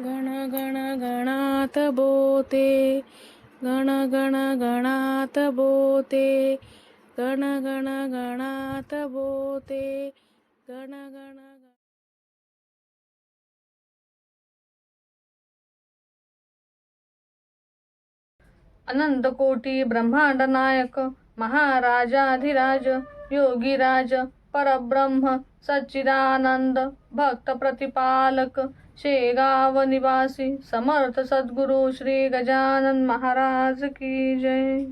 गण गण गणात बोते. गण गण गणात बोते. गण गण गणात बोते. गण गण अनंतकोटी अनंत कोटी ब्रह्मांड नायक महाराजाधिराज योगीराज परब्रह्म सच्चिदानंद भक्त प्रतिपालक शेगाव निवासी समर्थ सद्गुरु श्री गजानन महाराज की जय।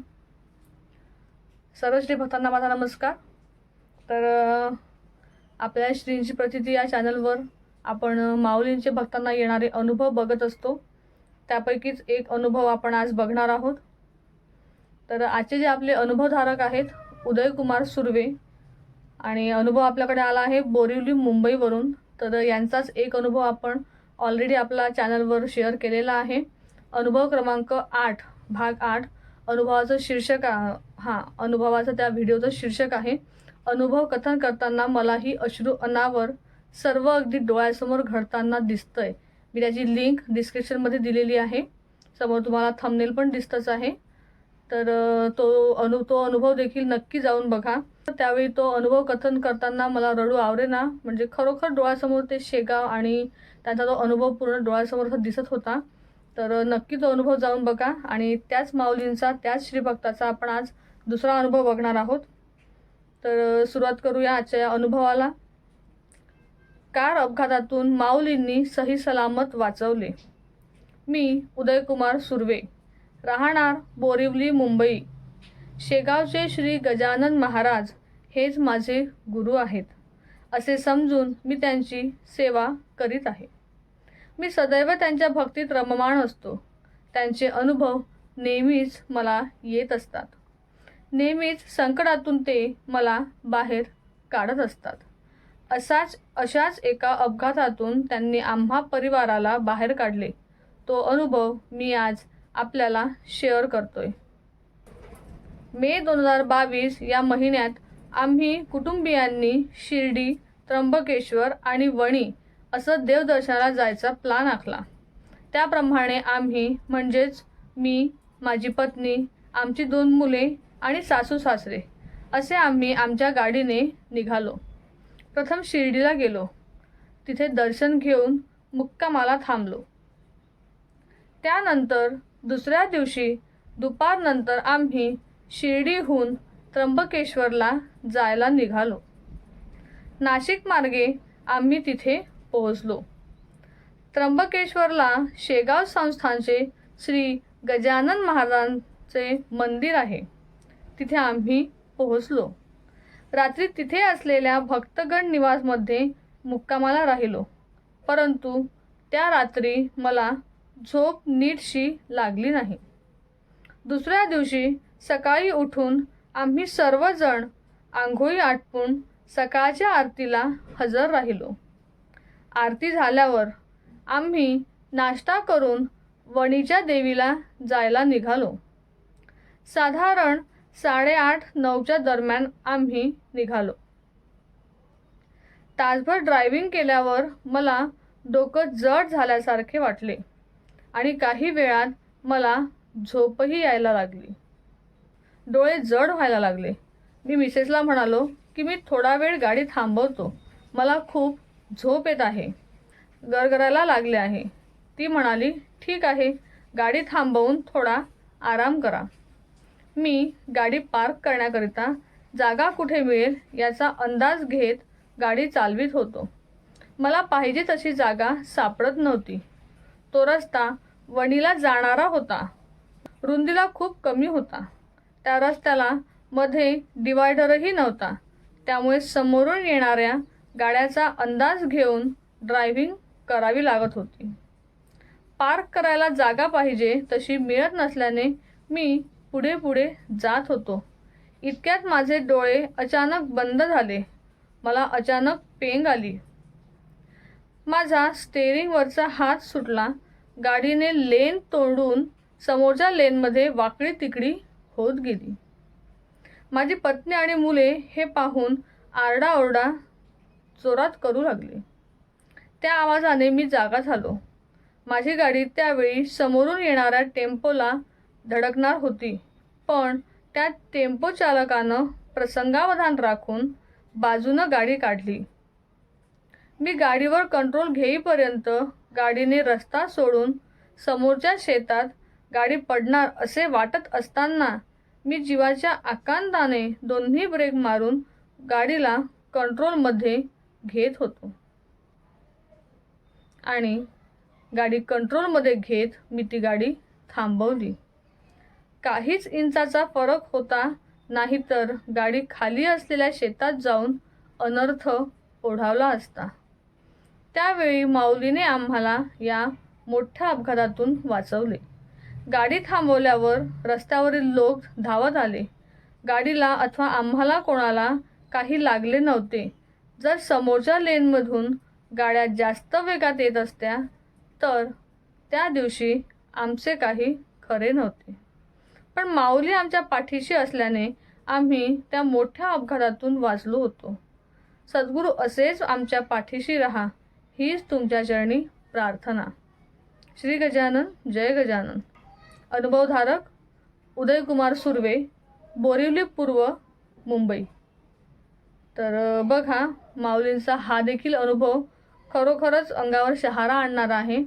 सर्व श्री भक्तांना माझा नमस्कार. तर आपल्या श्रींची प्रतिती या चॅनलवर आपण माऊलींचे भक्तांना येणारे अनुभव बघत असतो. त्यापैकीच एक अनुभव आपण आज बघणार आहोत. तर आजचे जे आपले अनुभवधारक आहेत उदयकुमार सुर्वे आणि अनुभव आपल्याकडे आला आहे बोरिवली मुंबईवरून. तर यांचाच एक अनुभव आपण ऑलरेडी आपला चॅनलवर शेअर केलेला आहे. अनुभव क्रमांक आठ भाग आठ. अनुभवाचं शीर्षक हां अनुभवाचं त्या व्हिडिओचं शीर्षक आहे. अनुभव कथन करताना मलाही अश्रू अनावर सर्व अगदी डोळ्यासमोर घडताना दिसतंय. मी त्याची लिंक डिस्क्रिप्शनमध्ये दिलेली आहे. समोर तुम्हाला थंबनेल पण दिसतंच आहे. तर तो अनु तो अनुभव देखील नक्की जाऊन बघा. त्यावेळी तो अनुभव कथन करताना मला रडू आवरे ना. म्हणजे खरोखर डोळ्यासमोर ते शेगाव आणि त्यांचा तो अनुभव पूर्ण डोळ्यासमोर दिसत होता. तर नक्की तो अनुभव जाऊन बघा आणि त्याच माऊलींचा त्याच श्रीभक्ताचा आपण आज दुसरा अनुभव बघणार आहोत. तर सुरुवात करूया आजच्या या अनुभवाला. कार अपघातातून माऊलींनी सही सलामत वाचवले. मी उदयकुमार सुर्वे. राहणार बोरिवली मुंबई. शेगावचे श्री गजानन महाराज हेच माझे गुरु आहेत असे समजून मी त्यांची सेवा करीत आहे. मी सदैव त्यांच्या भक्तीत रममाण असतो. त्यांचे अनुभव नेहमीच मला येत असतात. नेहमीच संकटातून ते मला बाहेर काढत असतात. असाच अशाच एका अपघातातून त्यांनी आम्हा परिवाराला बाहेर काढले. तो अनुभव मी आज आपल्याला शेअर करतोय. मे दोन हजार बावीस या महिन्यात आम्ही कुटुंबियांनी शिर्डी त्र्यंबकेश्वर आणि वणी असं देवदर्शनाला जायचा प्लान आखला. त्याप्रमाणे आम्ही म्हणजेच मी माझी पत्नी आमची दोन मुले आणि सासू सासरे असे आम्ही आमच्या गाडीने निघालो. प्रथम शिर्डीला गेलो. तिथे दर्शन घेऊन मुक्कामाला थांबलो. त्यानंतर दुसऱ्या दिवशी दुपारनंतर आम्ही शिर्डीहून त्र्यंबकेश्वरला जायला निघालो. नाशिक मार्गे आम्ही तिथे पोहोचलो. त्र्यंबकेश्वरला शेगाव संस्थानचे श्री गजानन महाराजांचे मंदिर आहे. तिथे आम्ही पोहोचलो. रात्री तिथे असलेल्या भक्तगण निवासमध्ये मुक्कामाला राहिलो. परंतु त्या रात्री मला झोप नीटशी लागली नाही. दुसऱ्या दिवशी सकाळी उठून आम्ही सर्वजण आंघोळी आटपून सकाळच्या आरतीला हजर राहिलो. आरती झाल्यावर आम्ही नाश्ता करून वणीच्या देवीला जायला निघालो. साधारण साडेआठ नऊच्या दरम्यान आम्ही निघालो. तासभर ड्रायव्हिंग केल्यावर मला डोकं जड झाल्यासारखे वाटले आणि काही वेळात मला झोपही यायला लागली. डोळे जड व्हायला लागले. मी मिसेसला म्हणालो की मी थोडा वेळ गाडी थांबवतो. मला खूप झोप येत आहे. गरगरायला लागले आहे. ती म्हणाली ठीक आहे. गाडी थांबवून थोडा आराम करा. मी गाडी पार्क करण्याकरिता जागा कुठे मिळेल याचा अंदाज घेत गाडी चालवीत होतो. मला पाहिजे तशी जागा सापडत नव्हती. तो रस्ता वणीला जाणारा होता. रुंदीला खूप कमी होता. त्या रस्त्याला मध्ये डिवायडरही नव्हता. त्यामुळे समोरून येणाऱ्या गाड्याचा अंदाज घेऊन ड्रायव्हिंग करावी लागत होती. पार्क करायला जागा पाहिजे तशी मिळत नसल्याने मी पुढे पुढे जात होतो. इतक्यात माझे डोळे अचानक बंद झाले. मला अचानक पेंग आली. माझा स्टेअरिंगवरचा हात सुटला. गाडीने लेन तोडून समोरच्या लेनमध्ये वाकडी तिकडी होत गेली. माझी पत्नी आणि मुले हे पाहून आरडाओरडा जोरात करू लागले. त्या आवाजाने मी जागा झालो. माझी गाडी त्यावेळी समोरून येणाऱ्या टेम्पोला धडकणार होती पण त्या टेम्पो चालकानं प्रसंगावधान राखून बाजूनं गाडी काढली. मी गाडीवर कंट्रोल घेईपर्यंत गाडीने रस्ता सोडून समोरच्या शेतात गाडी पडणार असे वाटत असताना मी जीवाच्या आकांताने दोन्ही ब्रेक मारून गाडीला कंट्रोलमध्ये घेत होतो. आणि गाडी कंट्रोलमध्ये घेत मी ती गाडी थांबवली. काहीच इंचाचा फरक होता नाहीतर गाडी खाली असलेल्या शेतात जाऊन अनर्थ ओढावला असता. त्यावेळी माऊलीने आम्हाला या मोठ्या अपघातातून वाचवले. गाडी थांबवल्यावर रस्त्यावरील लोक धावत आले. गाडीला अथवा आम्हाला कोणाला काही लागले नव्हते. जर समोरच्या लेनमधून गाड्या जास्त वेगात येत असत्या तर त्या दिवशी आमचे काही खरे नव्हते. पण माऊली आमच्या पाठीशी असल्याने आम्ही त्या मोठ्या अपघातातून वाचलो होतो. सद्गुरू असेच आमच्या पाठीशी राहा हीच तुमच्या चरणी प्रार्थना. श्री गजानन जय गजानन. अनुभवधारक उदयकुमार सुर्वे बोरिवली पूर्व मुंबई. तर बघा माऊलींचा हा देखील अनुभव खरोखरच अंगावर शहारा आणणारा आहे.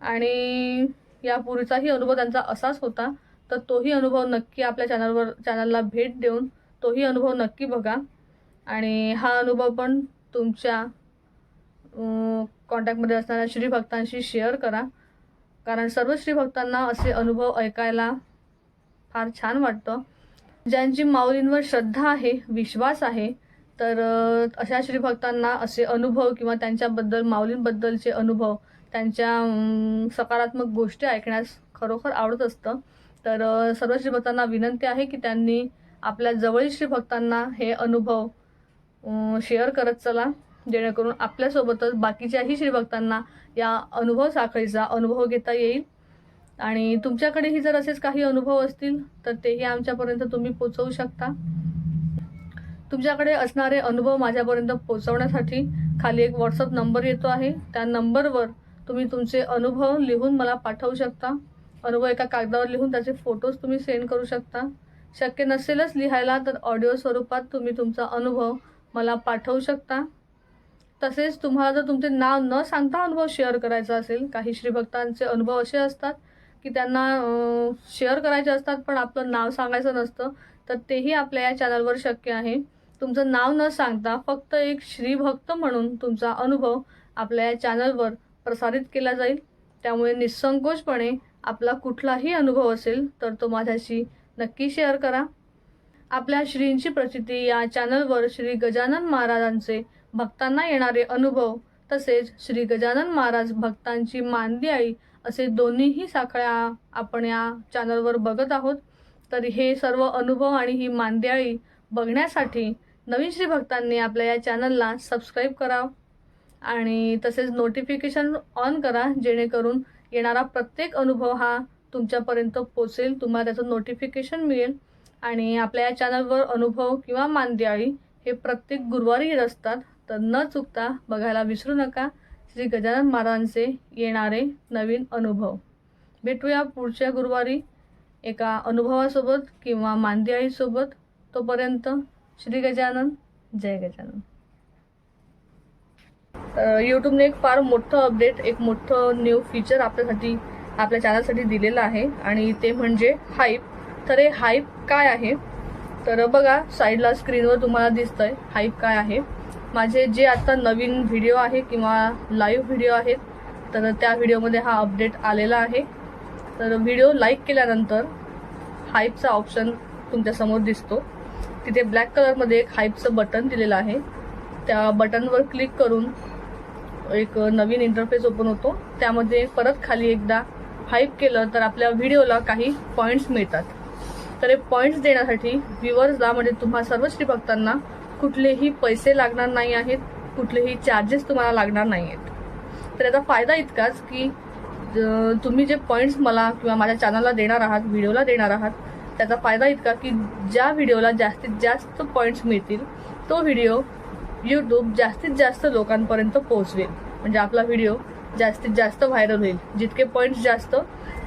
आणि यापूर्वीचाही अनुभव त्यांचा असाच होता. तर तोही अनुभव नक्की आपल्या चॅनलवर चॅनलला भेट देऊन तोही अनुभव नक्की बघा. आणि हा अनुभव पण तुमच्या कॉन्टॅक्टमध्ये असणाऱ्या श्रीभक्तांशी शेअर करा. कारण सर्व श्रीभक्तांना असे अनुभव ऐकायला फार छान वाटतं. ज्यांची माऊलींवर श्रद्धा आहे विश्वास आहे तर अशा श्रीभक्तांना असे अनुभव किंवा त्यांच्याबद्दल माऊलींबद्दलचे अनुभव त्यांच्या सकारात्मक गोष्टी ऐकण्यास खरोखर आवडत असतं. तर अ, सर्व श्रीभक्तांना विनंती आहे की त्यांनी आपल्या जवळील श्रीभक्तांना हे अनुभव शेअर करत चला. जेणेकरून आपल्यासोबतच बाकीच्याही श्रीभक्तांना या अनुभव साखळीचा अनुभव घेता येईल. आणि तुमच्याकडेही जर असेच काही अनुभव असतील तर तेही आमच्यापर्यंत तुम्ही पोचवू शकता. तुमच्याकडे असणारे अनुभव माझ्यापर्यंत पोचवण्यासाठी खाली एक व्हॉट्सअप नंबर येतो आहे. त्या नंबरवर तुम्ही तुमचे अनुभव लिहून मला पाठवू शकता. अनुभव एका कागदावर लिहून त्याचे फोटोज तुम्ही सेंड करू शकता. शक्य नसेलच लिहायला तर ऑडिओ स्वरूपात तुम्ही तुमचा अनुभव मला पाठवू शकता. तसेच तुम्हाला जर तुमचे नाव न सांगता अनुभव शेअर करायचा असेल काही श्रीभक्तांचे अनुभव असे असतात की त्यांना शेअर करायचे असतात पण आपलं नाव सांगायचं नसतं तर तेही आपल्या या चॅनलवर शक्य आहे. तुमचं नाव न सांगता फक्त एक श्रीभक्त म्हणून तुमचा अनुभव आपल्या या चॅनलवर प्रसारित केला जाईल. त्यामुळे निसंकोचपणे आपला कुठलाही अनुभव असेल तर तो माझ्याशी नक्की शेअर करा. आपल्या श्रींची प्रचिती या चॅनलवर श्री गजानन महाराजांचे भक्तांना येणारे अनुभव तसेच श्री गजानन महाराज भक्तांची मानदी आई असे दोन्हीही साखळ्या आपण या चॅनलवर बघत आहोत. तर हे सर्व अनुभव आणि ही मांदियाळी बघण्यासाठी नवीन श्री भक्तांनी आपल्या या चॅनलला सबस्क्राईब करा आणि तसेच नोटिफिकेशन ऑन करा जेणेकरून येणारा प्रत्येक अनुभव हा तुमच्यापर्यंत पोचेल तुम्हाला त्याचं नोटिफिकेशन मिळेल. आणि आपल्या या चॅनलवर अनुभव किंवा मांदियाळी हे प्रत्येक गुरुवारी येत असतात. तर न चुकता बघायला विसरू नका. श्री गजानन महाराजांचे येणारे नवीन अनुभव. भेटूया पुढच्या गुरुवारी एका अनुभवासोबत किंवा मांदियाळीसोबत तोपर्यंत श्री गजानन जय गजानन. तर यूट्यूबने एक फार मोठं अपडेट एक मोठं न्यू फीचर आपल्यासाठी आपल्या चॅनलसाठी दिलेलं आहे. आणि ते म्हणजे हाईप तर हे हाईप काय आहे? तर बघा साईडला स्क्रीनवर तुम्हाला दिसतंय हाईप काय आहे. माझे जे आता नवीन व्हिडिओ आहे किंवा लाईव्ह व्हिडिओ आहेत तर त्या व्हिडिओमध्ये हा अपडेट आलेला आहे. तर व्हिडिओ लाईक केल्यानंतर हाईपचा ऑप्शन तुमच्यासमोर दिसतो. तिथे ब्लॅक कलरमध्ये एक हाईपचं बटन दिलेलं आहे. त्या बटनवर क्लिक करून एक नवीन इंटरफेस ओपन होतो. त्यामध्ये परत खाली एकदा हाईप केलं तर आपल्या व्हिडिओला काही पॉईंट्स मिळतात. तर हे पॉईंट्स देण्यासाठी व्ह्युअर्सला म्हणजे तुम्हा सर्व श्रीभक्तांना कुठलेही पैसे लागणार नाही आहेत कुठलेही चार्जेस तुम्हाला लागणार नाही आहेत. तर याचा फायदा इतकाच की तुम्ही जे पॉईंट्स मला किंवा माझ्या चॅनलला देणार आहात व्हिडिओला देणार आहात त्याचा फायदा इतका की ज्या व्हिडिओला जास्तीत जास्त पॉईंट्स मिळतील तो व्हिडिओ यूट्यूब जास्तीत जास्त लोकांपर्यंत पोहोचवेल. म्हणजे आपला व्हिडिओ जास्तीत जास्त व्हायरल होईल. जितके पॉईंट्स जास्त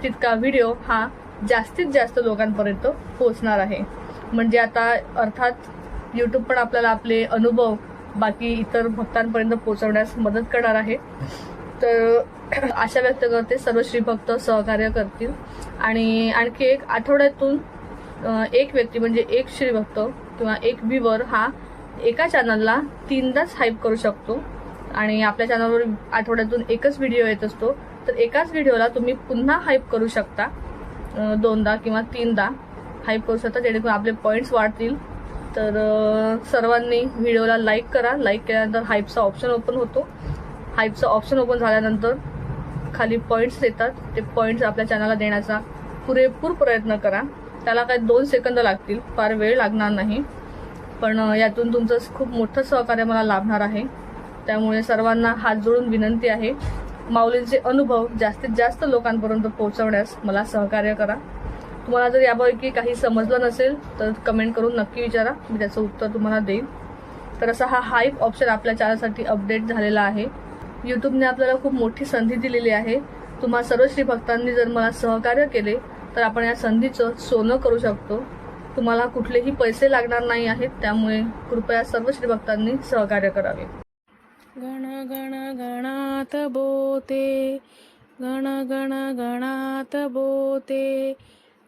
तितका व्हिडिओ हा जास्तीत जास्त लोकांपर्यंत पोहोचणार आहे. म्हणजे आता अर्थात यूट्यूब पण आपल्याला आपले अनुभव बाकी इतर भक्तांपर्यंत पोहोचवण्यास मदत करणार आहे. तर आशा व्यक्त करते सर्व श्रीभक्त सहकार्य करतील. आणि आणखी एक आठवड्यातून एक व्यक्ती म्हणजे एक श्रीभक्त किंवा एक व्हिवर हा एका चॅनलला तीनदाच हाईप करू शकतो. आणि आपल्या चॅनलवर आठवड्यातून एकच व्हिडिओ येत असतो. तर एकाच व्हिडिओला तुम्ही पुन्हा हाईप करू शकता. दोनदा किंवा तीनदा हाईप करू शकता जेणेकरून आपले पॉईंट्स वाढतील. तर सर्वांनी व्हिडिओला लाईक करा. लाईक केल्यानंतर हाईपचा ऑप्शन ओपन होतो. हाईपचा ऑप्शन ओपन झाल्यानंतर खाली पॉईंट्स येतात. ते पॉईंट्स आपल्या चॅनलला देण्याचा पुरेपूर प्रयत्न करा. त्याला काही दोन सेकंद लागतील. फार वेळ लागणार नाही. पण यातून तुमचं खूप मोठं सहकार्य मला लाभणार आहे. त्यामुळे सर्वांना हात जोडून विनंती आहे. माऊलींचे अनुभव जास्तीत जास्त लोकांपर्यंत पोहोचवण्यास मला सहकार्य करा. तुम्हाला जर यापैकी काही समजलं नसेल तर कमेंट करून नक्की विचारा. मी त्याचं उत्तर तुम्हाला देईन. तर असा हा हाईप ऑप्शन आपल्या चॅनलसाठी अपडेट झालेला आहे. यूट्यूबने आपल्याला खूप मोठी संधी दिलेली आहे. तुम्हा सर्व श्रीभक्तांनी जर मला सहकार्य केले तर आपण या संधीचं सोनं करू शकतो. तुम्हाला कुठलेही पैसे लागणार नाही आहेत त्यामुळे कृपया सर्व श्रीभक्तांनी सहकार्य करावे. गण गण गणात बोते. गण गण गणात बोते.